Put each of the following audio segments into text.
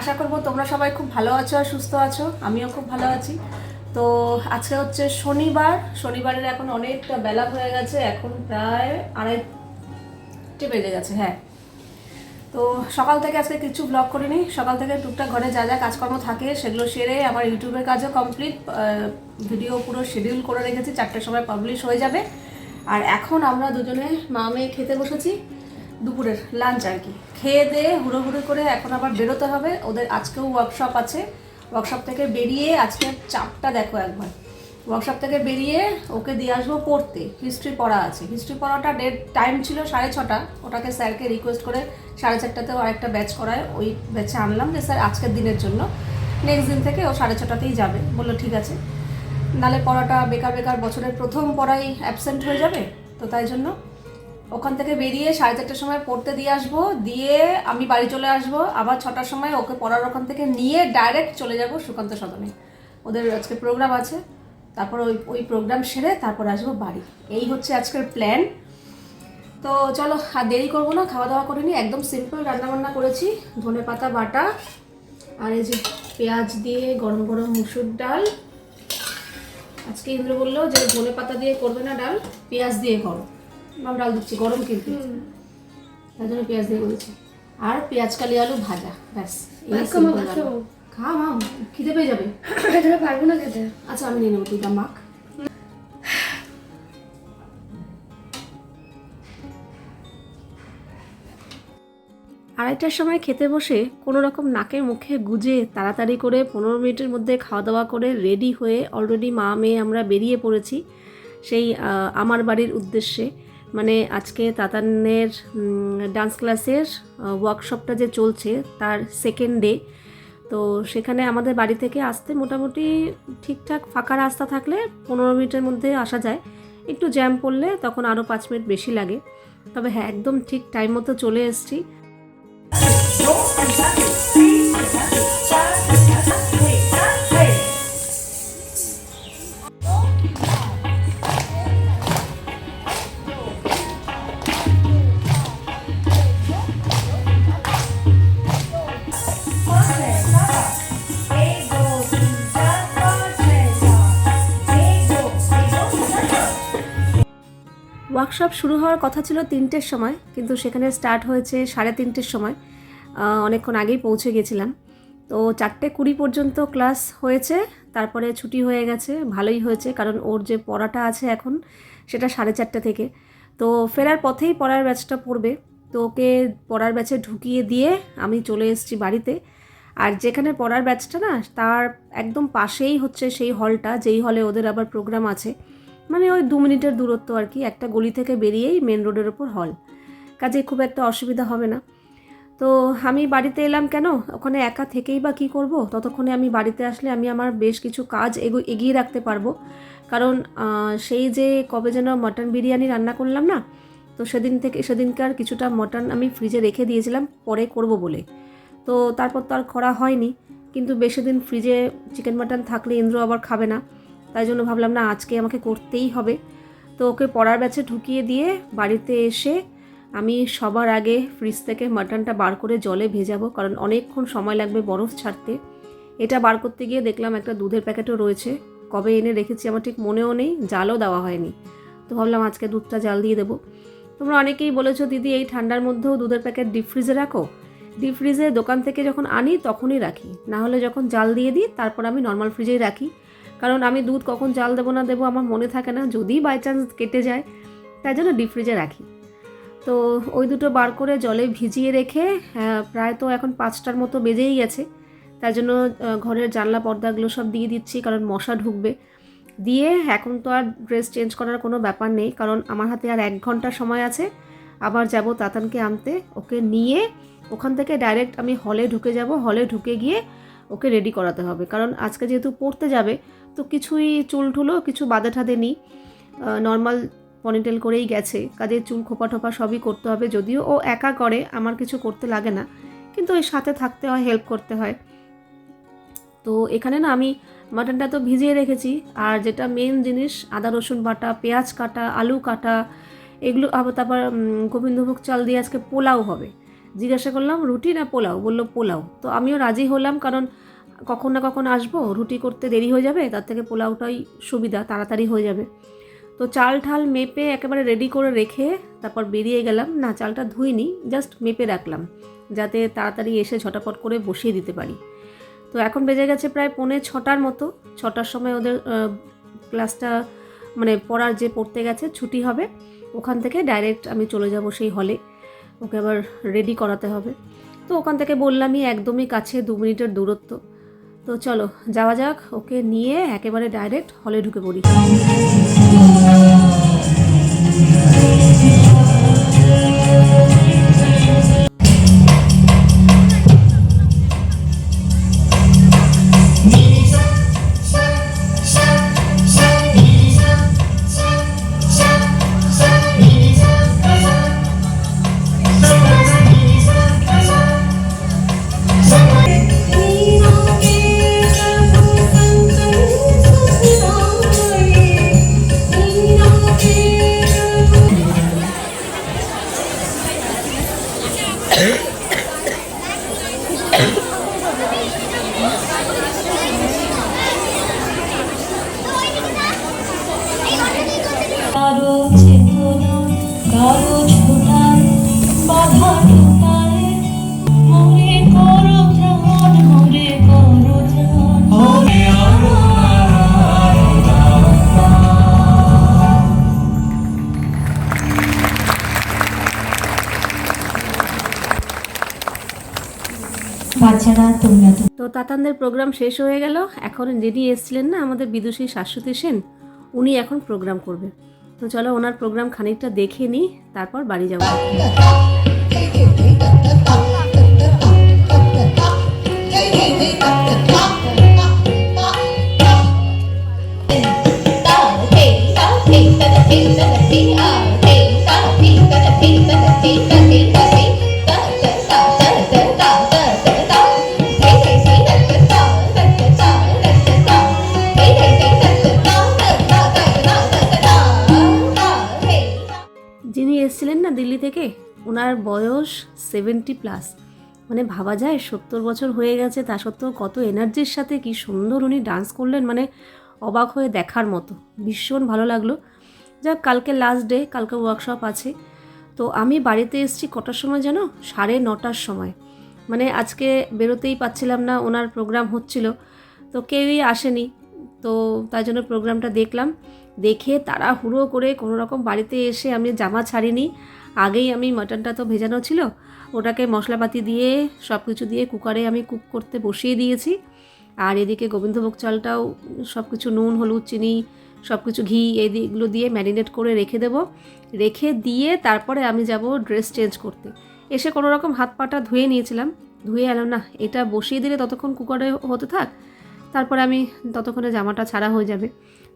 আশা করব তোমরা সবাই খুব ভালো আছো আর সুস্থ আছো। আমিও খুব ভালো আছি। তো আজকে হচ্ছে শনিবার। শনিবারের এখন অনেকটা বেলা হয়ে গেছে, এখন প্রায় আড়াইটে বেজে গেছে হ্যাঁ। তো সকাল থেকে আজকে কিছু ব্লগ করিনি। সকাল থেকে টুকটাক ঘরে যা যা কাজকর্ম থাকে সেগুলো সেরে আমার ইউটিউবের কাজও কমপ্লিট ভিডিও পুরো শিডিউল করে রেখেছি, চারটের সময় পাবলিশ হয়ে যাবে। আর এখন আমরা দুজনে মা মেয়ে খেতে বসেছি। দুপুরের লাঞ্চ আর কি। খেয়ে দিয়ে হুড়োহুড়ি করে এখন আবার বেরোতে হবে। ওদের আজকেও ওয়ার্কশপ আছে। ওয়ার্কশপ থেকে বেরিয়ে আজকে চাপটা দেখো একবার। ওয়ার্কশপ থেকে বেরিয়ে ওকে দিয়ে আসব পড়তে। হিস্ট্রি পড়া আছে। হিস্ট্রি পড়াটা ডেট টাইম ছিল সাড়ে ছটা। ওটাকে স্যারকে রিকোয়েস্ট করে সাড়ে চারটাতেও আরেকটা ব্যাচ করায়। ওই ব্যাচে আনলাম যে স্যার আজকের দিনের জন্য। নেক্সট দিন থেকে ও সাড়ে ছটাতেই যাবে। বলল, ঠিক আছে। নালে পড়াটা বেকার বেকার বছরের প্রথম পড়াই অ্যাবসেন্ট হয়ে যাবে। তো তাই জন্য ওখান থেকে বেরিয়ে সাড়ে চারটার সময় পড়তে দিয়ে আসব, দিয়ে আমি বাড়ি চলে আসব। আবার ছটার সময় ওকে পড়ার ওখান থেকে নিয়ে ডাইরেক্ট চলে যাব সুকান্ত সদনে। ওদের আজকে প্রোগ্রাম আছে। তারপর ওই ওই প্রোগ্রাম সেরে তারপর আসব বাড়ি। এই হচ্ছে আজকের প্ল্যান তো চলো, আর দেরি করব না খাওয়া দাওয়া করে নিই। একদম সিম্পল রান্নাবান্না করেছি। ধনে পাতা, বাটা, আর এই যে পেঁয়াজ দিয়ে গরম গরম মুসুর ডাল। আজকে ইন্দ্র বলল যে ধনে পাতা দিয়ে করবে না ডাল, পেঁয়াজ দিয়ে করো। আমি ডাল দিচ্ছি গরম কিন্তু। তাই জন্য পেঁয়াজ দিয়ে করেছি। আর পেঁয়াজ কালি আলু ভাজা ব্যাস। খা মা খিদে পেয়ে যাবে। এটা পারব না খেতে। আচ্ছা আমি নিয়ে নেব তুই মাখ। আড়াইটার সময় খেতে বসে কোনো রকম নাকের মুখে গুজে তাড়াতাড়ি করে পনেরো মিনিটের মধ্যে খাওয়া দাওয়া করে রেডি হয়ে অলরেডি মা মেয়ে আমরা বেরিয়ে পড়েছি সেই আমার বাড়ির উদ্দেশ্যে। মানে আজকে তাতানের ডান্স ক্লাসের ওয়ার্কশপটা যে চলছে তার সেকেন্ড ডে তো সেখানে আমাদের বাড়ি থেকে আসতে মোটামুটি ঠিকঠাক ফাঁকা রাস্তা থাকলে পনেরো মিনিটের মধ্যে আসা যায়। একটু জ্যাম পড়লে তখন আরও পাঁচ মিনিট বেশি লাগে। তবে হ্যাঁ একদম ঠিক টাইম মতো চলে এসেছি। ওয়ার্কশপ শুরু হওয়ার কথা ছিল তিনটের সময়, কিন্তু সেখানে স্টার্ট হয়েছে সাড়ে তিনটের সময়। অনেকক্ষণ আগেই পৌঁছে গেছিলাম। তো চারটে কুড়ি পর্যন্ত ক্লাস হয়েছে, তারপরে ছুটি হয়ে গেছে, ভালোই হয়েছে, কারণ ওর যে পড়াটা আছে এখন, সেটা সাড়ে চারটে থেকে। তো ফেরার পথেই পড়ার ব্যাচটা পড়বে। তো ওকে পড়ার ব্যাচে ঢুকিয়ে দিয়ে আমি চলে এসেছি বাড়িতে। আর যেখানে পড়ার ব্যাচটা না, তার একদম পাশেই হচ্ছে সেই হলটা যেই হলে ওদের আবার প্রোগ্রাম আছে। মানে ওই দু মিনিটের দূরত্ব আর কি, একটা গলি থেকে বেরিয়েই মেন রোডের ওপর হল কাজে খুব একটা অসুবিধা হবে না। তো আমি বাড়িতে এলাম কেন? ওখানে একা থেকেই বা কী করব? ততক্ষণে আমি বাড়িতে আসলে আমি আমার বেশ কিছু কাজ এগো- এগিয়ে রাখতে পারব। কারণ সেই যে কবে যেন মটন বিরিয়ানি রান্না করলাম না, তো সেদিন থেকে, সেদিনকার কিছুটা মটন আমি ফ্রিজে রেখে দিয়েছিলাম, পরে করব বলে। তো তারপর তো আর করা হয়নি। কিন্তু বেশি দিন ফ্রিজে চিকেন মাটন থাকলে ইন্দ্র আবার খাবে না। তাই জন্য ভাবলাম, না, আজকে আমাকে করতেই হবে। তো ওকে পড়ার ব্যাচে ঢুকিয়ে দিয়ে বাড়িতে এসে আমি সবার আগে ফ্রিজ থেকে মাটনটা বার করে জলে ভেজাবো, কারণ অনেকক্ষণ সময় লাগবে বরফ ছাড়তে। এটা বার করতে গিয়ে দেখলাম একটা দুধের প্যাকেটও রয়েছে। কবে এনে রেখেছি আমার ঠিক মনেও নেই, জালও দেওয়া হয়নি। তো ভাবলাম আজকে দুধটা জাল দিয়ে দেবো। তোমরা অনেকেই বলেছ, দিদি, এই ঠান্ডার মধ্যেও দুধের প্যাকেট ডিপ ফ্রিজে রাখো? ডিপ ফ্রিজে দোকান থেকে যখন আনি, তখনই রাখি। না হলে যখন জাল দিয়ে দিই, তারপর আমি নর্মাল ফ্রিজেই রাখি। কারণ আমি দুধ কখন জাল দেবো না দেবো আমার মনে থাকে না, যদি বাই চান্স কেটে যায়, তাই জন্য ডিপ ফ্রিজে রাখি। তো ওই দুটো বার করে জলে ভিজিয়ে রেখে প্রায় তো এখন পাঁচটার মতো বেজেই গেছে তাই জন্য ঘরের জানলা, পর্দাগুলো সব দিয়ে দিচ্ছি, কারণ মশা ঢুকবে। দিয়ে এখন তো আর ড্রেস চেঞ্জ করার কোনো ব্যাপার নেই, কারণ আমার হাতে আর এক ঘণ্টা সময় আছে, আবার যাব তাতানকে আনতে, ওকে নিয়ে ওখান থেকে ডাইরেক্ট আমি হলে ঢুকে যাব হলে ঢুকে গিয়ে ওকে রেডি করাতে হবে। কারণ আজকে যেহেতু পড়তে যাবে তো কিছুই চুল ঠুলো কিছু বাদে ঠাদে নিই নর্মাল পনিটেল করেই গেছে। কাজে চুল খোপা ঠোপা সবই করতে হবে যদিও ও একা করে, আমার কিছু করতে লাগে না। কিন্তু ওই সাথে থাকতে হয় হেল্প করতে হয়। তো এখানে না আমি মাটনটা তো ভিজিয়ে রেখেছি। আর যেটা মেন জিনিস, আদা, রসুন বাটা, পেঁয়াজ কাটা, আলু কাটা, এগুলো আবার তারপর গোবিন্দভোগ চাল দিয়ে আজকে পোলাও হবে। জিজ্ঞাসা করলাম, রুটি না পোলাও? বলল, পোলাও। তো আমিও রাজি হলাম, কারণ কখন না কখন আসব, রুটি করতে দেরি হয়ে যাবে, তার থেকে পোলাওটাই সুবিধা, তাড়াতাড়ি হয়ে যাবে। তো চাল ঠাল মেপে একেবারে রেডি করে রেখে তারপর বেরিয়ে গেলাম। না, চালটা ধুইনি জাস্ট মেপে রাখলাম, যাতে তাড়াতাড়ি এসে ঝটাপট করে বসিয়ে দিতে পারি। তো এখন বেজে গেছে প্রায় পৌনে ছটার মতো, ছটার সময় ওদের ক্লাসটা মানে পড়ার যে পড়তে গেছে, ছুটি হবে, ওখান থেকে ডাইরেক্ট আমি চলে যাব সেই হলে ওকে আবার রেডি করাতে হবে। তো ওখান থেকে বললামই একদমই কাছে দু মিনিটের দূরত্ব। তো চলো যাওয়া যাক ওকে নিয়ে একেবারে ডাইরেক্ট হলে ঢুকে পড়ি। তো তাতানদের প্রোগ্রাম শেষ হয়ে গেল এখন যিনি এসছিলেন না আমাদের বিদুষী শাশ্বতী সেন উনি এখন প্রোগ্রাম করবে তো চলো ওনার প্রোগ্রাম খানিকটা দেখে নিই তারপর বাড়ি যাব যিনি সেভেন্টি প্লাস। মানে ভাবা যায়, সত্তর বছর হয়ে গেছে, তা সত্ত্বেও কত এনার্জির সাথে কি সুন্দর উনি ডান্স করলেন মানে অবাক হয়ে দেখার মতো। ভীষণ ভালো লাগল। যাক, কালকে লাস্ট ডে কালকে ওয়ার্কশপ আছে। তো আমি বাড়িতে এসেছি কটার সময় যেন সাড়ে নটার সময়। মানে আজকে বেরোতেই পাচ্ছিলাম না, ওনার প্রোগ্রাম হচ্ছিল। তো কেউই আসেনি। তো তাই জন্য প্রোগ্রামটা দেখলাম। দেখে তারা হুড়ো করে কোনো রকম বাড়িতে এসে আমি জামা ছাড়িনি। আগেই আমি মাটনটা তো ভেজানো ছিল। ওটাকে মশলাপাতি দিয়ে সব কিছু দিয়ে কুকারে আমি কুক করতে বসিয়ে দিয়েছি। আর এদিকে গোবিন্দভোগ চালটাও সব কিছু নুন, হলুদ, চিনি সব কিছু ঘি, এদিকগুলো দিয়ে ম্যারিনেট করে রেখে দেব। রেখে দিয়ে তারপরে আমি যাব ড্রেস চেঞ্জ করতে। এসে কোনো রকম হাত পাটা ধুয়ে নিয়েছিলাম। ধুয়ে এলাম, না, এটা বসিয়ে দিলে ততক্ষণ কুকারে হতে থাক। তারপরে আমি ততক্ষণে জামাটা ছাড়া হয়ে যাবে।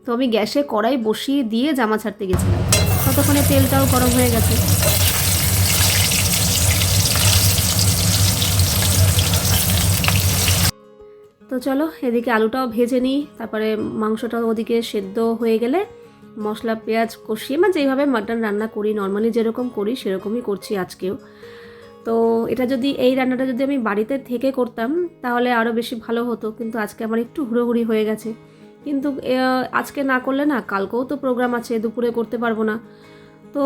তো আমি গ্যাসে কড়াই বসিয়ে দিয়ে জামা ছাড়তে গেছিলাম। ততক্ষণে তেলটাও গরম হয়ে গেছে। তো চলো, এদিকে আলুটাও ভেজে নিই, তারপরে মাংসটাও ওদিকে সেদ্ধ হয়ে গেলে মশলা, পেঁয়াজ কষিয়ে মানে যেইভাবে মাটন রান্না করি নর্মালি যেরকম করি, সেরকমই করছি আজকেও। তো এটা যদি, এই রান্নাটা যদি আমি বাড়িতে থেকে করতাম, তাহলে আরও বেশি ভালো হতো, কিন্তু আজকে আমার একটু হুড়োহুড়ি হয়ে গেছে। কিন্তু আজকে না করলে না, কালকেও তো প্রোগ্রাম আছে, দুপুরে করতে পারব না। তো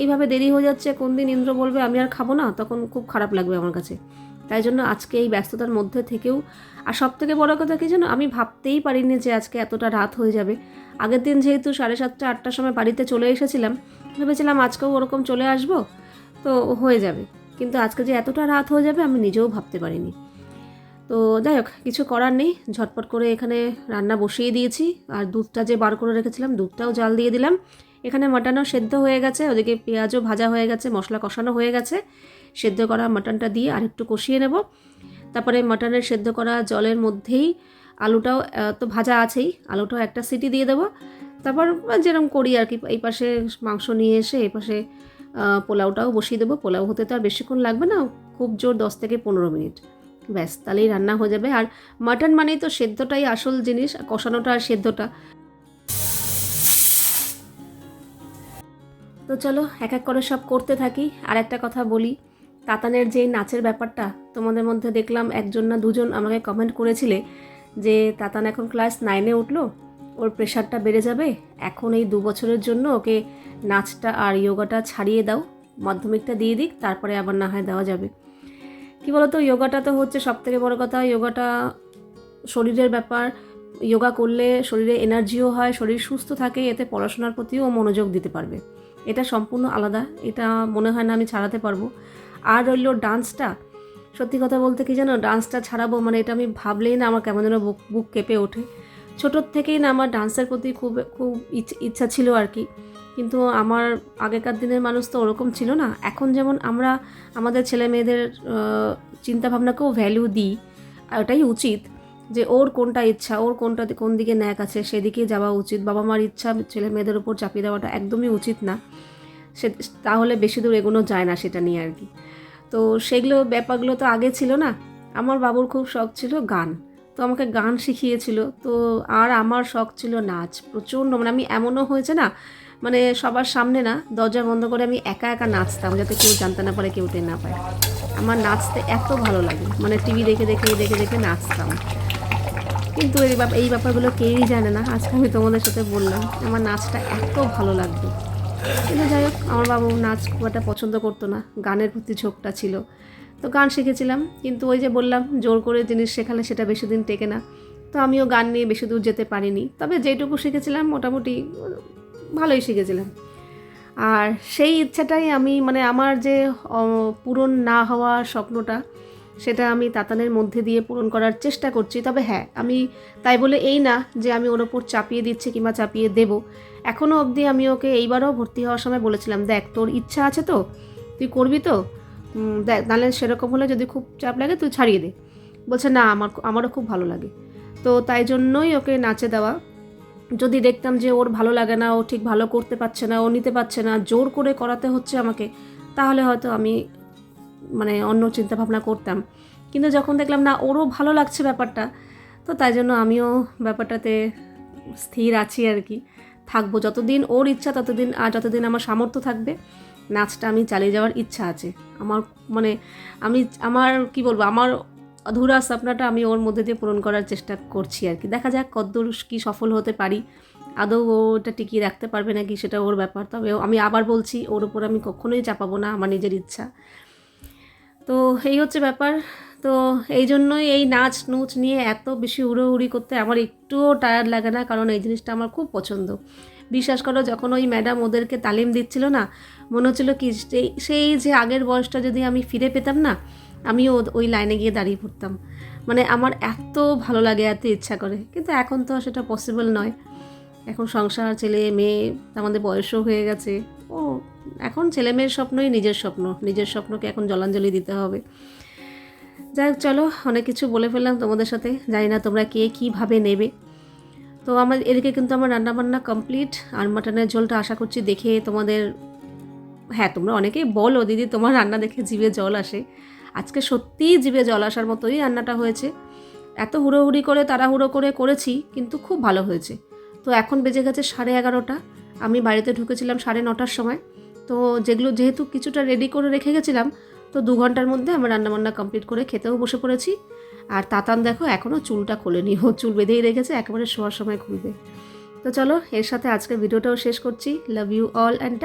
এইভাবে দেরি হয়ে যাচ্ছে কোন দিন ইন্দ্র বলবে, আমি আর খাব না, তখন খুব খারাপ লাগবে আমার কাছে। তাই জন্য আজকে এই ব্যস্ততার মধ্যে থেকেও, আর সব থেকে বড় কথা কি জানো, আমি ভাবতেই পারিনি যে আজকে এতটা রাত হয়ে যাবে। আগের দিন যেহেতু সাড়ে সাতটা, আটটার সময় বাড়িতে চলে এসেছিলাম, ভেবেছিলাম আজকেও ওরকম চলে আসব, তো হয়ে যাবে। কিন্তু আজকে যে এতটা রাত হয়ে যাবে, আমি নিজেও ভাবতে পারিনি। তো যাই হোক, কিছু করার নেই, ঝটপট করে এখানে রান্না বসিয়ে দিয়েছি, আর দুধটা যে বার করে রেখেছিলাম, দুধটাও জাল দিয়ে দিলাম। এখানে মাটনও সেদ্ধ হয়ে গেছে, ওদিকে পেঁয়াজও ভাজা হয়ে গেছে, মশলা কষানো হয়ে গেছে। সেদ্ধ করা মাটনটা দিয়ে আর একটু কষিয়ে নেব। তারপরে মাটনের সেদ্ধ করা জলের মধ্যেই আলুটাও তো ভাজা আছেই, আলুটাও একটা সিটি দিয়ে দেবো। তারপর যেরকম করি আর কি, এই পাশে মাংস নিয়ে এসে এই পাশে পোলাওটাও বসিয়ে দেবো। পোলাও হতে তো আর বেশিক্ষণ লাগবে না, খুব জোর দশ থেকে পনেরো মিনিট। ব্যাস, তাহলেই রান্না হয়ে যাবে। আর মাটন মানেই তো সেদ্ধটাই আসল জিনিস কষানোটা আর সেদ্ধটা। তো চলো, এক এক করে সব করতে থাকি। আর একটা কথা বলি তাতানের যে নাচের ব্যাপারটা, তোমাদের মধ্যে দেখলাম একজন না দুজন আমাকে কমেন্ট করেছিলে যে তাতান এখন ক্লাস নাইনে উঠল, ওর প্রেশারটা বেড়ে যাবে, এখন এই দু বছরের জন্য ওকে নাচটা আর যোগাটা ছাড়িয়ে দাও, মাধ্যমিকটা দিয়ে দিক, তারপরে আবার না হয় দেওয়া যাবে। কী বলতো যোগাটা তো হচ্ছে সব থেকে বড় কথা যোগাটা শরীরের ব্যাপার। যোগা করলে শরীরে এনার্জিও হয়, শরীর সুস্থ থাকে, এতে পড়াশোনার প্রতিও মনোযোগ দিতে পারবে। এটা সম্পূর্ণ আলাদা, এটা মনে হয় না আমি ছাড়াতে পারব। আর রইল ডান্সটা, সত্যি কথা বলতে কি জানো, ডান্সটা ছাড়াবো মানে এটা আমি ভাবলেই না আমার কেমন যেন বুক বুক কেঁপে ওঠে। ছোটোর থেকেই না আমার ডান্সের প্রতি খুব খুব ইচ- ইচ্ছা ছিল আর কি। কিন্তু আমার আগেকার দিনের মানুষ তো ওরকম ছিল না। এখন যেমন আমরা আমাদের ছেলে মেয়েদের চিন্তাভাবনাকেও ভ্যালু দিই, আর ওটাই উচিত। যে ওর কোনটা ইচ্ছা, ওর কোনটা কোন দিকে ন্যাক আছে, সেদিকে যাওয়া উচিত। বাবা মার ইচ্ছা, ছেলে মেয়েদের উপর চাপিয়ে দেওয়াটা একদমই উচিত না। সে তাহলে বেশি দূর এগোনো যায় না সেটা নিয়ে আর কি। তো সেগুলো ব্যাপারগুলো তো আগে ছিল না। আমার বাবুর খুব শখ ছিল গান। তো আমাকে গান শিখিয়েছিল। তো আর আমার শখ ছিল নাচ। প্রচণ্ড মানে আমি এমনও হয়েছে না মানে সবার সামনে না, দরজা বন্ধ করে আমি একা একা নাচতাম, যাতে কেউ জানতে না পারে, কেউ টের না পায়। আমার নাচতে এত ভালো লাগে। মানে টিভি দেখে দেখে দেখে দেখে নাচতাম। কিন্তু এই ব্যাপার এই ব্যাপারগুলো কেউই জানে না। আজকে আমি তোমাদের সাথে বললাম, আমার নাচটা এত ভালো লাগতো। কিন্তু যাই হোক, আমার বাবু নাচ খুব একটা পছন্দ করতো না। গানের প্রতি ঝোঁকটা ছিল। তো গান শিখেছিলাম, কিন্তু ওই যে বললাম, জোর করে জিনিস শেখালে সেটা বেশি দিন টেকে না। তো আমিও গান নিয়ে বেশি দূর যেতে পারিনি। তবে যেটুকু শিখেছিলাম, মোটামুটি ভালোই শিখেছিলাম। আর সেই ইচ্ছাটাই আমি মানে আমার যে পূরণ না হওয়া স্বপ্নটা সেটা আমি তাতানের মধ্যে দিয়ে পূরণ করার চেষ্টা করছি। তবে হ্যাঁ আমি তাই বলে এই না যে আমি ওর ওপর চাপিয়ে দিচ্ছি কিংবা চাপিয়ে দেব। এখনও অবধি আমি ওকে এইবারও ভর্তি হওয়ার সময় বলেছিলাম, দেখ, তোর ইচ্ছা আছে তো? তুই করবি তো? দেখ, নাহলে সেরকম হলে যদি খুব চাপ লাগে তুই ছাড়িয়ে দে। বলছে, না, আমার আমারও খুব ভালো লাগে। তো তাই জন্যই ওকে নাচে দেওয়া। যদি দেখতাম যে ওর ভালো লাগে না, ও ঠিক ভালো করতে পারছে না, ও নিতে পারছে না, জোর করে করাতে হচ্ছে আমাকে, তাহলে হয়তো আমি মানে অন্য চিন্তা ভাবনা করতাম। কিন্তু যখন দেখলাম, না, ওরও ভালো লাগছে ব্যাপারটা, তো তাই জন্য আমিও ব্যাপারটাতে স্থির আছি আর কি। থাকব যতদিন ওর ইচ্ছা, ততদিন আর যতদিন আমার সামর্থ্য থাকবে, নাচটা আমি চালিয়ে যাওয়ার ইচ্ছা আছে। আমার মানে আমি, আমার কি বলব, আমার অধুরা স্বপ্নটা আমি ওর মধ্যে দিয়ে পূরণ করার চেষ্টা করছি আর কি। দেখা যাক কতদূর কি সফল হতে পারি। আদৌ ওটা টিকিয়ে রাখতে পারবে নাকি সেটা ওর ব্যাপার। তবে আমি আবার বলছি, ওর উপর আমি কখনোই চাপাবো না, আমার নিজের ইচ্ছা। তো এই হচ্ছে ব্যাপার। তো এই জন্যই এই নাচ নুচ নিয়ে এত বেশি উড়োউড়ি করতে আমার একটুও টায়ার্ড লাগে না, কারণ এই জিনিসটা আমার খুব পছন্দ। বিশ্বাস করো, যখন ওই ম্যাডাম ওদেরকে তালিম দিচ্ছিল না, মনে হচ্ছিল কি সেই যে আগের বয়সটা যদি আমি ফিরে পেতাম না আমিও ওই লাইনে গিয়ে দাঁড়িয়ে পড়তাম। মানে আমার এত ভালো লাগে, এত ইচ্ছা করে। কিন্তু এখন তো সেটা পসিবল নয়। এখন সংসার, ছেলে, মেয়ে, আমাদের বয়সও হয়ে গেছে। ও এখন ছেলে মেয়ের স্বপ্নই নিজের স্বপ্ন। নিজের স্বপ্নকে এখন জলাঞ্জলি দিতে হবে। যাই হোক, চলো, অনেক কিছু বলে ফেললাম তোমাদের সাথে। জানি না তোমরা কে কীভাবে নেবে। তো আমার, এদিকে কিন্তু আমার রান্নাবান্না কমপ্লিট আর মাটনের ঝোলটা আশা করছি দেখে তোমাদের হ্যাঁ তোমরা অনেকেই বলো, দিদি, তোমার রান্না দেখে জিভে জল আসে। আজকে সত্যিই জিভে জল আসার মতোই রান্নাটা হয়েছে। এত হুড়োহুড়ি করে, তাড়াহুড়ো করে করেছি, কিন্তু খুব ভালো হয়েছে। তো এখন বেজে গেছে সাড়ে এগারোটা। আমি বাড়িতে ঢুকেছিলাম সাড়ে নটার সময়। তো যেগুলো যেহেতু কিছুটা রেডি করে রেখে গেছিলাম, তো দু ঘণ্টার মধ্যে আমার রান্নাবান্না কমপ্লিট করে খেতেও বসে পড়েছি। আর তাতান দেখো এখনও চুলটা খোলেনি। ও চুল বেঁধেই রেখেছে, একেবারে শোয়ার সময় খুলবে তো চলো, এর সাথে আজকের ভিডিওটাও শেষ করছি। Love you all and